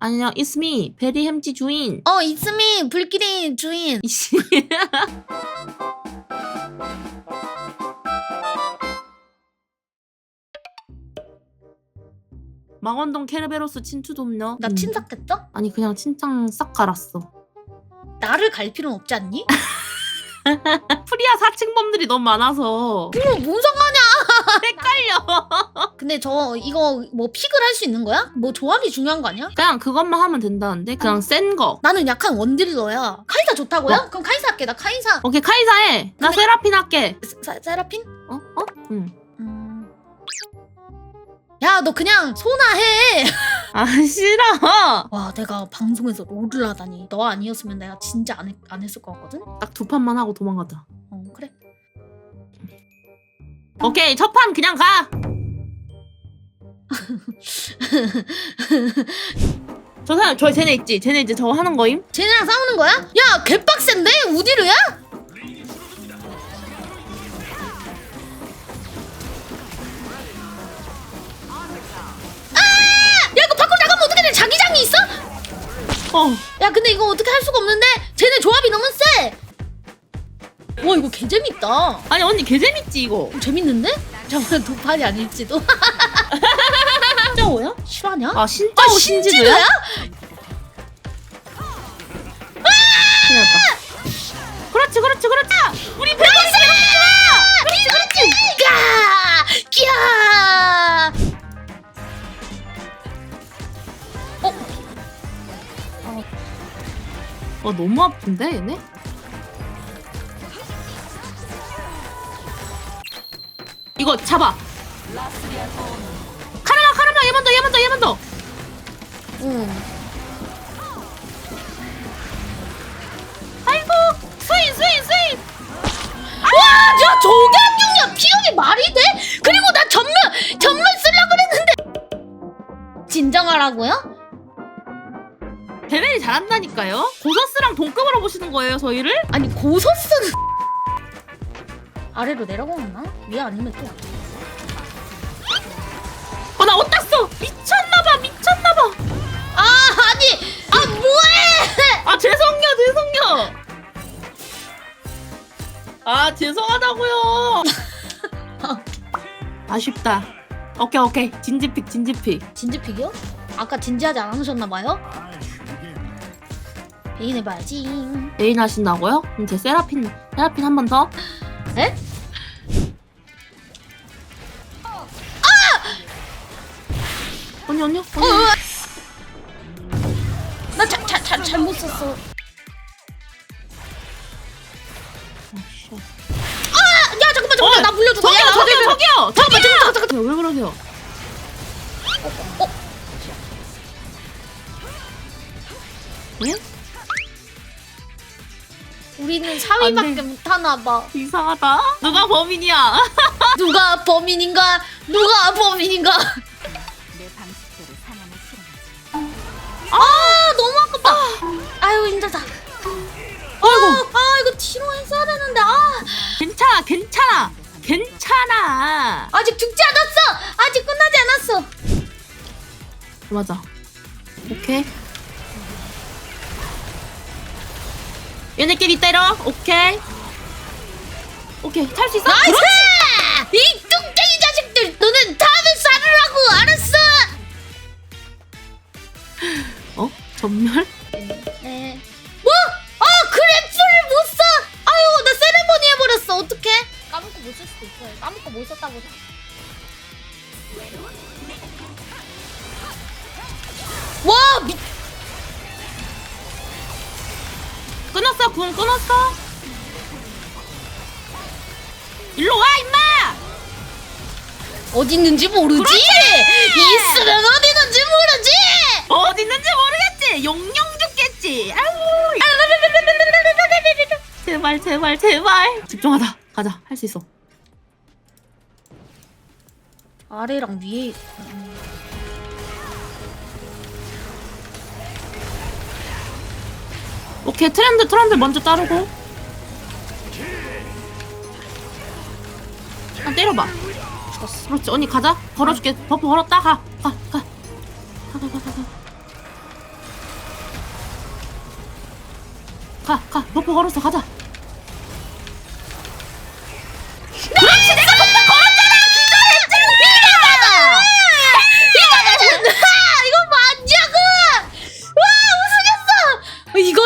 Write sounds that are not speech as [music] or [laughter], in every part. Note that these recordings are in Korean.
안녕, it's me, 베리 햄찌 주인. 어, 이츠미 불길이 주인. [laughs] 이씨. 망원동 케르베로스 친추 좀요. 나 음. 친삭했어? 아니 그냥 친창 싹 갈았어. 나를 갈 필요는 없지 않니? [laughs] 프리아 사칭범들이 너무 많아서 그럼 뭔 상관이야? [laughs] 헷갈려. 근데 저 이거 뭐 픽을 할 수 있는 거야? 뭐 조합이 중요한 거 아니야? 그냥 그것만 하면 된다는데 그냥 센 거. 나는 약간 원딜러야. 카이사 좋다고요? 그럼 카이사 할게. 나 카이사. 오케이 카이사 해. 나 근데- 세라핀 할게. 사, 세라핀? 어? 어? 응. 음. 야, 너 그냥 소나 해. [laughs] 아 싫어. 와, 내가 방송에서 롤을 하다니. 너 아니었으면 내가 진짜 안, 했, 안 했을 것 같거든? 딱 두 판만 하고 도망가자. 어, 그래. 오케이 첫 판 그냥 가. [laughs] 저 사람 저 쟤네 있지. 쟤네 이제 저거 하는 거임. 쟤네랑 싸우는 거야? 야, 개빡센데? 우디르야? 아! 야, 이거 밖으로 나가면 어떻게 돼? 자기장이 있어? 어. 야, 근데 이거 어떻게 할 수가 없는데? 쟤네 조합이 너무 이거 개재밌다. 아니 언니 개 재밌지 이거. 재밌는데? 잠깐 두 판이 아닐지도. [laughs] 진짜오야? 실화냐? 아 진짜 아, 신지도야? 큰일 났다. 그렇지 그렇지 그렇지. 우리 배이 그렇지, 그렇지! 까! 까! 와 너무 아픈데 얘네? 이거 잡아. 카르마 카르마 얘만 더 얘만 더 얘만 더. 응. 아이고 스윙 스윙 스윙. 와, 야 저격용이야 피용이 말이 돼? 그리고 나 전멸 전멸 쓰려 그랬는데 진정하라고요? 베벨이 잘한다니까요. 고서스랑 동급으로 보시는 거예요 저희를? 아니 고서스는 아래로 내려가나? 위에 아니면 또 어나 어땠어? 미쳤나봐 미쳤나봐. 아 아니 아 뭐해? 아 죄송해요 죄송해요. 아 죄송하다고요. [laughs] 아쉽다. 오케이 오케이 진지픽 진지픽. 진지픽이요? 아까 진지하지 않으셨나봐요? 베인 해봐야지 메인 하신다고요? 그럼 제 세라핀 세라핀 한 번 더. 에? 언니 언니 어, 언니. 어. 나 자, 자, 자, 잘못 썼어 아, 야 잠깐만 잠깐만 어, 나 물려줘 저기요 야, 저기요 나- 저기요 잠깐만 잠깐만 잠깐만 저기요 왜 그러세요? 어? 예? 우리는 4위밖에 안 돼. 못하나 봐 이상하다. 누가 범인이야? 누가 범인인가 누가 범인인가 아 너무 아깝다 아유 힘들다 아이고 아 이거 뒤로 했어야 되는데 아 괜찮아 괜찮아 괜찮아. 아직 죽지 않았어 아직 끝나지 않았어 맞아. 오케이. 얘네끼리 때려. 오케이. 오케이 탈 수 있어? 나이스 그렇지. 이 수도 있어요 까먹고 못 썼다고 와 미... 끊었어 궁 끊었어. 일로 와 임마. 어디 있는지 모르지? 있으면 어디 있는지 모르지? 어디 있는지 모르겠지. 용용 죽겠지. 아우. 제발 제발 제발. 집중하자. 가자. 할 수 있어. 아래랑 위에 음. 오케이 트렌드 트렌드 먼저 자르고. 아, 때려봐. 죽었어. 그렇지 언니 가자. 걸어줄게. 버프 걸었다. 가 가 가 가 가 가가 버프 걸어서 가자.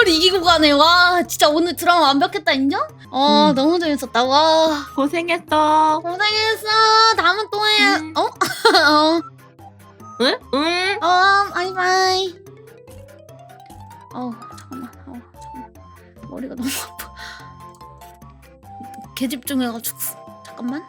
이걸 이기고 가네 와 진짜 오늘 드라마 완벽했다 인정? 어 음. 너무 재밌었다 와 고생했어. 고생했어 다음은 또 해. 음. 어? [laughs] 어? 응? 응. 어 바이바이 어 잠깐만 어 잠깐만 머리가 너무 아파 개집중해가지고 잠깐만